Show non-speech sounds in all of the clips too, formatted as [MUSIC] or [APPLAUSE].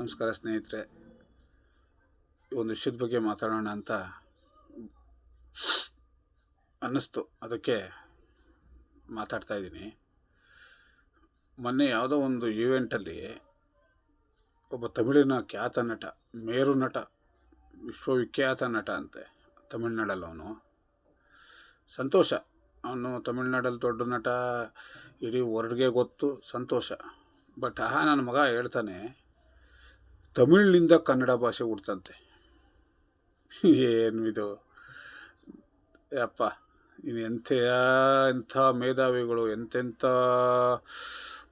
ನಮಸ್ಕಾರ ಸ್ನೇಹಿತರೆ. ಒಂದು ವಿಷಯದ ಬಗ್ಗೆ ಮಾತಾಡೋಣ ಅಂತ ಅನ್ನಿಸ್ತು. ಅದಕ್ಕೆ ಮಾತಾಡ್ತಾ ಇದ್ದೀನಿ. ಮೊನ್ನೆ ಯಾವುದೋ ಒಂದು ಈವೆಂಟಲ್ಲಿ ಒಬ್ಬ ತಮಿಳಿನ ಖ್ಯಾತ ನಟ, ಮೇರು ನಟ, ವಿಶ್ವವಿಖ್ಯಾತ ನಟ ಅಂತೆ, ತಮಿಳ್ನಾಡಲ್ಲಿ ಅವನು. ಸಂತೋಷ. ಅವನು ತಮಿಳ್ನಾಡಲ್ಲಿ ದೊಡ್ಡ ನಟ, ಇಡೀ ವರ್ಲ್ಡ್ಗೆ ಗೊತ್ತು, ಸಂತೋಷ. ಬಟ್ ಆ ನನ್ನ ಮಗ ಹೇಳ್ತಾನೆ ತಮಿಳಿನಿಂದ ಕನ್ನಡ ಭಾಷೆ ಹುಡ್ತಂತೆ ಏನು ಇದು? ಯಪ್ಪ, ಇನ್ನು ಎಂಥ ಎಂಥ ಮೇಧಾವಿಗಳು, ಎಂತೆಂಥ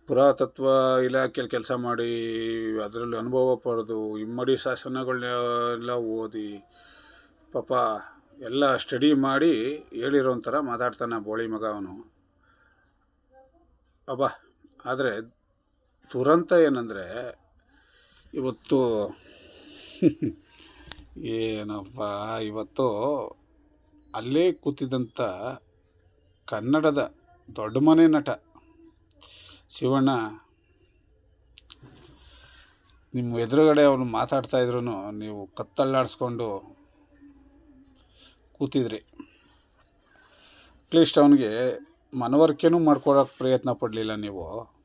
ಪುರಾತತ್ವ ಇಲಾಖೆಯಲ್ಲಿ ಕೆಲಸ ಮಾಡಿ ಅದರಲ್ಲಿ ಅನುಭವ ಪಡೆದು ಇಮ್ಮಡಿ ಶಾಸನಗಳನ್ನೆಲ್ಲ ಓದಿ ಪಾಪ ಎಲ್ಲ ಸ್ಟಡಿ ಮಾಡಿ ಹೇಳಿರೋ ಒಂಥರ ಮಾತಾಡ್ತಾನೆ ಬೋಳಿ ಮಗ ಅವನು. ಅಬ್ಬ, ಆದರೆ ದುರಂತ ಏನಂದರೆ ಇವತ್ತು [LAUGHS] ಏನಪ್ಪ, ಇವತ್ತು ಅಲ್ಲೇ ಕೂತಿದ್ದಂಥ ಕನ್ನಡದ ದೊಡ್ಡ ಮನೆ ನಟ ಶಿವಣ್ಣ, ನಿಮ್ಮ ಎದುರುಗಡೆ ಅವನು ಮಾತಾಡ್ತಾ ಇದ್ರು ನೀವು ಕತ್ತಲ್ಲಾಡಿಸ್ಕೊಂಡು ಕೂತಿದ್ರಿ. ಅಟ್ಲೀಸ್ಟ್ ಅವನಿಗೆ ಮನವರಿಕೆನೂ ಮಾಡ್ಕೊಡೋಕೆ ಪ್ರಯತ್ನ ಪಡಲಿಲ್ಲ ನೀವು.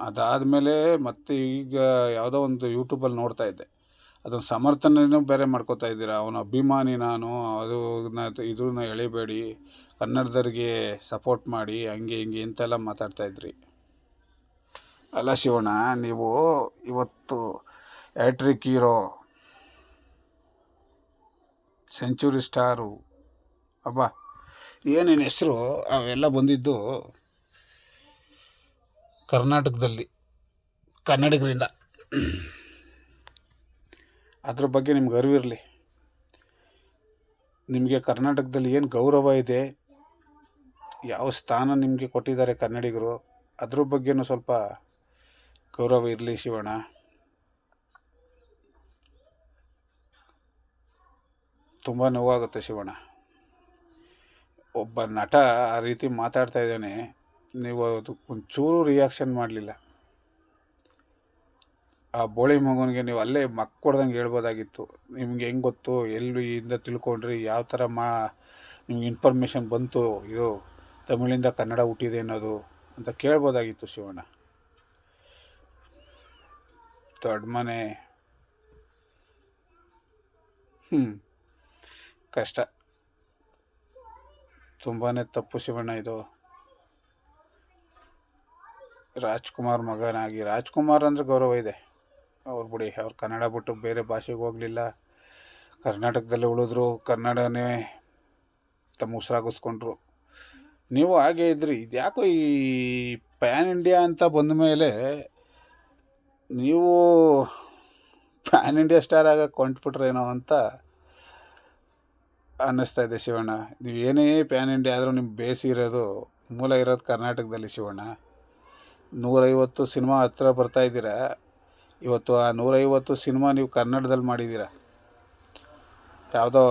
ಅದಾದಮೇಲೆ ಮತ್ತೆ ಈಗ ಯಾವುದೋ ಒಂದು ಯೂಟ್ಯೂಬಲ್ಲಿ ನೋಡ್ತಾ ಇದ್ದೆ. ಅದನ್ನು ಸಮರ್ಥನೆಯೂ ಬೇರೆ ಮಾಡ್ಕೋತಾ ಇದ್ದೀರಾ? ಅವನ ಅಭಿಮಾನಿ ನಾನು, ಅದು ಇದನ್ನ ಎಳಿಬೇಡಿ, ಕನ್ನಡದವ್ರಿಗೆ ಸಪೋರ್ಟ್ ಮಾಡಿ, ಹಂಗೆ ಹಿಂಗೆ ಅಂತೆಲ್ಲ ಮಾತಾಡ್ತಾ ಇದ್ರಿ. ಅಲ್ಲ ಶಿವಣ್ಣ, ನೀವು ಇವತ್ತು ಹ್ಯಾಟ್ರಿಕ್ ಹೀರೋ, ಸೆಂಚುರಿ ಸ್ಟಾರು, ಅಬ್ಬಾ ಏನೇನು ಹೆಸರು? ಅವೆಲ್ಲ ಬಂದಿದ್ದು ಕರ್ನಾಟಕದಲ್ಲಿ, ಕನ್ನಡಿಗರಿಂದ. ಅದ್ರ ಬಗ್ಗೆ ನಿಮ್ಗೆ ಅರಿವಿರಲಿ ನಿಮಗೆ ಕರ್ನಾಟಕದಲ್ಲಿ ಏನು ಗೌರವ ಇದೆ, ಯಾವ ಸ್ಥಾನ ನಿಮಗೆ ಕೊಟ್ಟಿದ್ದಾರೆ ಕನ್ನಡಿಗರು, ಅದ್ರ ಬಗ್ಗೆನೂ ಸ್ವಲ್ಪ ಗೌರವ ಇರಲಿ ಶಿವಣ ತುಂಬ ನೋವಾಗುತ್ತೆ ಶಿವಣ್ಣ. ಒಬ್ಬ ನಟ ಆ ರೀತಿ ಮಾತಾಡ್ತಾ ಇದ್ದಾನೆ ನೀವು ಅದು ಒಂಚೂರು ರಿಯಾಕ್ಷನ್ ಮಾಡಲಿಲ್ಲ. ಆ ಬೋಳಿ ಮಗನಿಗೆ ನೀವು ಅಲ್ಲೇ ಮಕ್ಕೊಡ್ದಂಗೆ ಹೇಳ್ಬೋದಾಗಿತ್ತು. ನಿಮ್ಗೆ ಹೆಂಗೆ ಗೊತ್ತು? ಎಲ್ಲಿಂದ ತಿಳ್ಕೊಂಡ್ರಿ? ಯಾವ ಥರ ಮಾ, ನಿಮ್ಗೆ ಇನ್ಫಾರ್ಮೇಷನ್ ಬಂತು? ಇದು ತಮಿಳಿಂದ ಕನ್ನಡ ಹುಟ್ಟಿದೆ ಅನ್ನೋದು ಅಂತ ಕೇಳ್ಬೋದಾಗಿತ್ತು ಶಿವಣ್ಣ. ದೊಡ್ಡ ಮನೆ. ಹ್ಞೂ ಕಷ್ಟ. ತುಂಬಾ ತಪ್ಪು ಶಿವಣ್ಣ ಇದು. ರಾಜ್ಕುಮಾರ್ ಮಗನಾಗಿ. ರಾಜ್ಕುಮಾರ್ ಅಂದರೆ ಗೌರವ ಇದೆ. ಅವ್ರು ಬಿಡಿ, ಅವ್ರು ಕನ್ನಡ ಬಿಟ್ಟು ಬೇರೆ ಭಾಷೆಗೆ ಹೋಗಲಿಲ್ಲ. ಕರ್ನಾಟಕದಲ್ಲಿ ಉಳಿದ್ರು, ಕನ್ನಡನೇ ತಮ್ಮ ಉಸಿರಾಗಿಸ್ಕೊಂಡ್ರು. ನೀವು ಹಾಗೆ ಇದ್ರಿ. ಇದ್ಯಾಕೋ ಈ ಪ್ಯಾನ್ ಇಂಡಿಯಾ ಅಂತ ಬಂದ ಮೇಲೆ ನೀವು ಪ್ಯಾನ್ ಇಂಡಿಯಾ ಸ್ಟಾರ್ ಆಗೋಕೆ ಹೊಂಟ್ಬಿಟ್ರೇನೋ ಅಂತ ಅನ್ನಿಸ್ತಾ ಇದೆ ಶಿವಣ್ಣ. ನೀವು ಏನೇ ಪ್ಯಾನ್ ಇಂಡಿಯಾ ಆದರೂ ನಿಮ್ಮ ಬೇಸ್ ಇರೋದು ಮೂಲ ಇರೋದು ಕರ್ನಾಟಕದಲ್ಲಿ ಶಿವಣ್ಣ. ನೂರೈವತ್ತು ಸಿನಿಮಾ ಹತ್ರ ಬರ್ತಾ ಇದ್ದೀರಾ? ಇವತ್ತು ಆ ನೂರೈವತ್ತು ಸಿನಿಮಾ ನೀವು ಕನ್ನಡದಲ್ಲಿ ಮಾಡಿದ್ದೀರ? ಯಾವುದೋ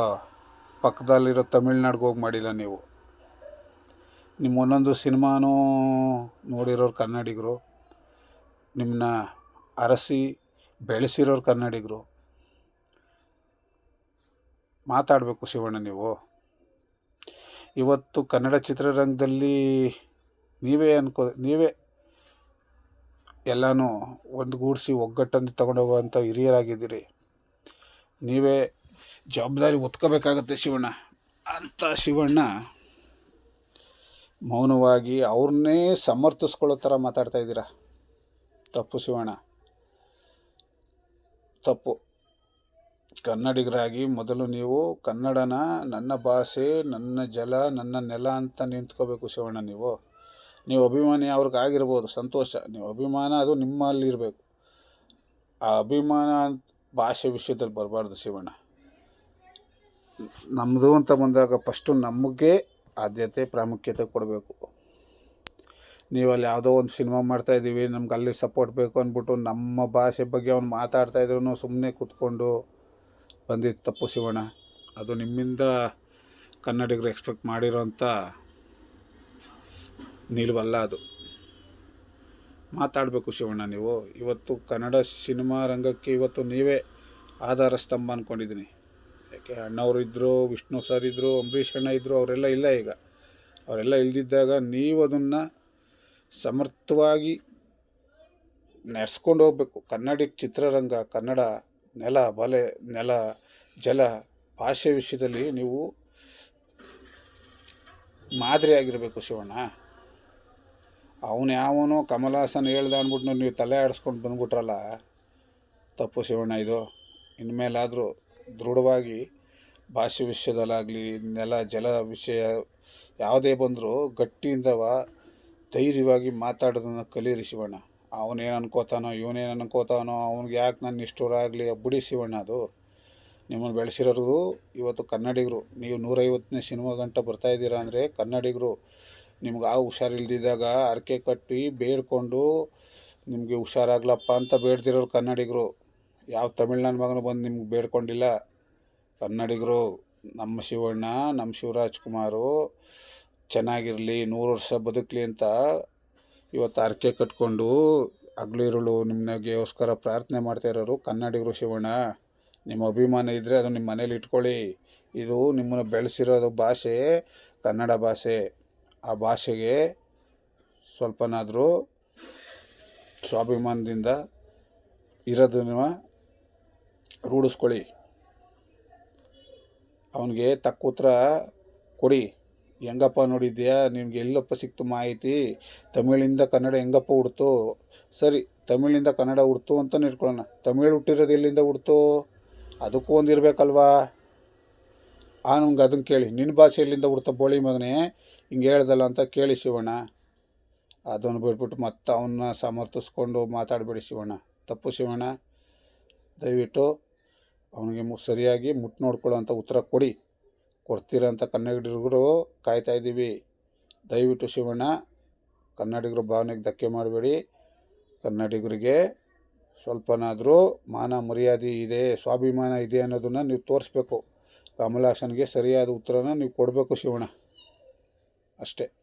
ಪಕ್ಕದಲ್ಲಿರೋ ತಮಿಳ್ನಾಡಿಗೆ ಹೋಗಿ ಮಾಡಿಲ್ಲ ನೀವು. ನಿಮ್ಮ ಒಂದೊಂದು ಸಿನಿಮಾನೂ ನೋಡಿರೋರು ಕನ್ನಡಿಗರು ನಿಮ್ಮನ್ನ ಅರಸಿ ಬೆಳೆಸಿರೋರು ಕನ್ನಡಿಗರು. ಮಾತಾಡಬೇಕು ಶಿವಣ್ಣ ನೀವು. ಇವತ್ತು ಕನ್ನಡ ಚಿತ್ರರಂಗದಲ್ಲಿ ನೀವೇ ಅನ್ಕೋ, ನೀವೇ ಎಲ್ಲನೂ ಒಂದುಗೂಡಿಸಿ ಒಗ್ಗಟ್ಟನ್ನು ತಗೊಂಡೋಗುವಂಥ ಹಿರಿಯರಾಗಿದ್ದೀರಿ. ನೀವೇ ಜವಾಬ್ದಾರಿ ಒತ್ಕೋಬೇಕಾಗತ್ತೆ ಶಿವಣ್ಣ. ಅಂತ ಶಿವಣ್ಣ ಮೌನವಾಗಿ ಅವ್ರನ್ನೇ ಸಮರ್ಥಿಸ್ಕೊಳ್ಳೋ ಥರ ಮಾತಾಡ್ತಾ ಇದ್ದೀರಾ? ತಪ್ಪು ಶಿವಣ್ಣ. ತಪ್ಪು. ಕನ್ನಡಿಗರಾಗಿ ಮೊದಲು ನೀವು ಕನ್ನಡನ ನನ್ನ ಭಾಷೆ, ನನ್ನ ಜಲ, ನನ್ನ ನೆಲ ಅಂತ ನಿಂತ್ಕೋಬೇಕು ಶಿವಣ್ಣ ನೀವು. ನೀವು ಅಭಿಮಾನಿ ಅವ್ರಿಗಾಗಿರ್ಬೋದು, ಸಂತೋಷ. ನೀವು ಅಭಿಮಾನ, ಅದು ನಿಮ್ಮಲ್ಲಿ ಇರಬೇಕು. ಆ ಅಭಿಮಾನ ಭಾಷೆ ವಿಷಯದಲ್ಲಿ ಬರಬಾರ್ದು ಶಿವಣ್ಣ. ನಮ್ಮದು ಅಂತ ಬಂದಾಗ ಫಸ್ಟು ನಮಗೆ ಆದ್ಯತೆ, ಪ್ರಾಮುಖ್ಯತೆ ಕೊಡಬೇಕು. ನೀವು ಅಲ್ಲಿ ಯಾವುದೋ ಒಂದು ಸಿನಿಮಾ ಮಾಡ್ತಾಯಿದ್ದೀವಿ ನಮ್ಗೆ ಅಲ್ಲಿ ಸಪೋರ್ಟ್ ಬೇಕು ಅಂದ್ಬಿಟ್ಟು ನಮ್ಮ ಭಾಷೆ ಬಗ್ಗೆ ಅವ್ನು ಮಾತಾಡ್ತಾ ಇದ್ರು ಸುಮ್ಮನೆ ಕೂತ್ಕೊಂಡು ಬಂದಿದ್ದು ತಪ್ಪು ಶಿವಣ್ಣ. ಅದು ನಿಮ್ಮಿಂದ ಕನ್ನಡಿಗರು ಎಕ್ಸ್ಪೆಕ್ಟ್ ಮಾಡಿರೋಂಥ ನಿಲುವಲ್ಲ ಅದು. ಮಾತಾಡಬೇಕು ಶಿವಣ್ಣ ನೀವು. ಇವತ್ತು ಕನ್ನಡ ಸಿನಿಮಾ ರಂಗಕ್ಕೆ ಇವತ್ತು ನೀವೇ ಆಧಾರ ಸ್ತಂಭ ಅಂದ್ಕೊಂಡಿದ್ದೀನಿ ಯಾಕೆ ಅಣ್ಣವರು ಇದ್ದರು ವಿಷ್ಣು ಸರ್ ಇದ್ದರು ಅಂಬರೀಷ್ ಅಣ್ಣ ಇದ್ದರು ಅವರೆಲ್ಲ ಇಲ್ಲ ಈಗ. ಅವರೆಲ್ಲ ಇಲ್ದಿದ್ದಾಗ ನೀವು ಅದನ್ನು ಸಮರ್ಥವಾಗಿ ನಡೆಸ್ಕೊಂಡು ಹೋಗ್ಬೇಕು. ಕನ್ನಡ ಚಿತ್ರರಂಗ, ಕನ್ನಡ ನೆಲ, ಬಲೆ, ನೆಲ, ಜಲ, ಭಾಷೆ ವಿಷಯದಲ್ಲಿ ನೀವು ಮಾದರಿಯಾಗಿರಬೇಕು ಶಿವಣ್ಣ. ಅವನು ಯಾವನೋ ಕಮಲಾಸನ್ ಹೇಳ್ದ ಅಂದ್ಬಿಟ್ಟು ನೀವು ತಲೆ ಆಡಿಸ್ಕೊಂಡು ಬಂದ್ಬಿಟ್ರಲ್ಲ. ತಪ್ಪು ಶಿವಣ್ಣ ಇದು. ಇನ್ಮೇಲಾದರೂ ದೃಢವಾಗಿ ಭಾಷೆ ವಿಷಯದಲ್ಲಾಗಲಿ, ನೆಲ, ಜಲ ವಿಷಯ ಯಾವುದೇ ಬಂದರೂ ಗಟ್ಟಿಯಿಂದವ ಧೈರ್ಯವಾಗಿ ಮಾತಾಡೋದನ್ನು ಕಲೀರಿ ಶಿವಣ್ಣ. ಅವನೇನು ಅನ್ಕೋತಾನೋ, ಇವನೇನು ಅನ್ಕೋತಾನೋ, ಅವ್ನಿಗೆ ಯಾಕೆ ನನ್ನ ಇಷ್ಟೂರ ಆಗಲಿ ಬಿಡಿ ಶಿವಣ್ಣ ಅದು. ನಿಮ್ಮನ್ನು ಬೆಳೆಸಿರೋದು ಇವತ್ತು ಕನ್ನಡಿಗರು, ನೀವು ನೂರೈವತ್ತನೇ ಸಿನಿಮಾ ಗಂಟೆ ಬರ್ತಾಯಿದ್ದೀರಾ ಅಂದರೆ ಕನ್ನಡಿಗರು ನಿಮ್ಗೆ ಆ ಹುಷಾರಿಲ್ದಿದ್ದಾಗ ಹರಕೆ ಕಟ್ಟಿ ಬೇಡ್ಕೊಂಡು ನಿಮಗೆ ಹುಷಾರಾಗ್ಲಪ್ಪ ಅಂತ ಬೇಡ್ದಿರೋರು ಕನ್ನಡಿಗರು. ಯಾವ ತಮಿಳ್ನಾಡು ಮಗನು ಬಂದು ನಿಮ್ಗೆ ಬೇಡ್ಕೊಂಡಿಲ್ಲ. ಕನ್ನಡಿಗರು, ನಮ್ಮ ಶಿವಣ್ಣ, ನಮ್ಮ ಶಿವರಾಜ್ ಕುಮಾರು ಚೆನ್ನಾಗಿರಲಿ, ನೂರು ವರ್ಷ ಬದುಕಲಿ ಅಂತ ಇವತ್ತು ಹರಕೆ ಕಟ್ಕೊಂಡು ಹಗ್ಲು ಇರುಳು ನಿಮ್ಮನೆಗೋಸ್ಕರ ಪ್ರಾರ್ಥನೆ ಮಾಡ್ತಾ ಇರೋರು ಕನ್ನಡಿಗರು ಶಿವಣ್ಣ. ನಿಮ್ಮ ಅಭಿಮಾನ ಇದ್ದರೆ ಅದು ನಿಮ್ಮ ಮನೇಲಿ ಇಟ್ಕೊಳ್ಳಿ. ಇದು ನಿಮ್ಮನ್ನು ಬೆಳೆಸಿರೋದು ಭಾಷೆ ಕನ್ನಡ ಭಾಷೆ. ಆ ಭಾಷೆಗೆ ಸ್ವಲ್ಪನಾದರೂ ಸ್ವಾಭಿಮಾನದಿಂದ ಇರೋದನ್ನ ರೂಢಿಸ್ಕೊಳ್ಳಿ. ಅವನಿಗೆ ತಕ್ಕ ಉತ್ತರ ಕೊಡಿ. ಹೆಂಗಪ್ಪ ನೋಡಿದ್ಯಾ? ನಿಮ್ಗೆ ಎಲ್ಲಪ್ಪ ಸಿಕ್ತು ಮಾಹಿತಿ? ತಮಿಳಿಂದ ಕನ್ನಡ ಹೆಂಗಪ್ಪ ಹುಡ್ತು? ಸರಿ, ತಮಿಳಿಂದ ಕನ್ನಡ ಹುಡ್ತು ಅಂತ ಇಟ್ಕೊಳ್ಳೋಣ. ತಮಿಳು ಹುಟ್ಟಿರೋದು ಎಲ್ಲಿಂದ ಹುಡ್ತು? ಅದಕ್ಕೂ ಒಂದು ಇರಬೇಕಲ್ವಾ? ಆ ನಂಗೆ ಅದನ್ನು ಕೇಳಿ, ನಿನ್ನ ಭಾಷೆಯಲ್ಲಿಂದ ಹುಡ್ತ ಬೋಳಿ ಮಗನೇ, ಹಿಂಗೆ ಹೇಳ್ದಲ್ಲ ಅಂತ ಕೇಳಿ ಶಿವಣ್ಣ. ಅದನ್ನು ಬಿಟ್ಬಿಟ್ಟು ಮತ್ತೆ ಅವನ್ನ ಸಮರ್ಥಿಸ್ಕೊಂಡು ಮಾತಾಡಬೇಡಿ ಶಿವಣ್ಣ. ತಪ್ಪು ಶಿವಣ್ಣ. ದಯವಿಟ್ಟು ಅವನಿಗೆ ಮು, ಸರಿಯಾಗಿ ಮುಟ್ಟು ನೋಡ್ಕೊಳ್ಳೋಂಥ ಉತ್ತರ ಕೊಡಿ. ಕೊಡ್ತೀರಂತ ಕನ್ನಡಿಗರು ಕಾಯ್ತಾ ಇದ್ದೀವಿ. ದಯವಿಟ್ಟು ಶಿವಣ್ಣ, ಕನ್ನಡಿಗರ ಭಾವನೆಗೆ ಧಕ್ಕೆ ಮಾಡಬೇಡಿ. ಕನ್ನಡಿಗರಿಗೆ ಸ್ವಲ್ಪನಾದರೂ ಮಾನ ಮರ್ಯಾದೆ ಇದೆ, ಸ್ವಾಭಿಮಾನ ಇದೆ ಅನ್ನೋದನ್ನು ನೀವು ತೋರಿಸ್ಬೇಕು. ಕಮಲಾಸನ್ಗೆ ಸರಿಯಾದ ಉತ್ತರನ ನೀವು ಕೊಡಬೇಕು ಶಿವಣ್ಣ. ಅಷ್ಟೇ.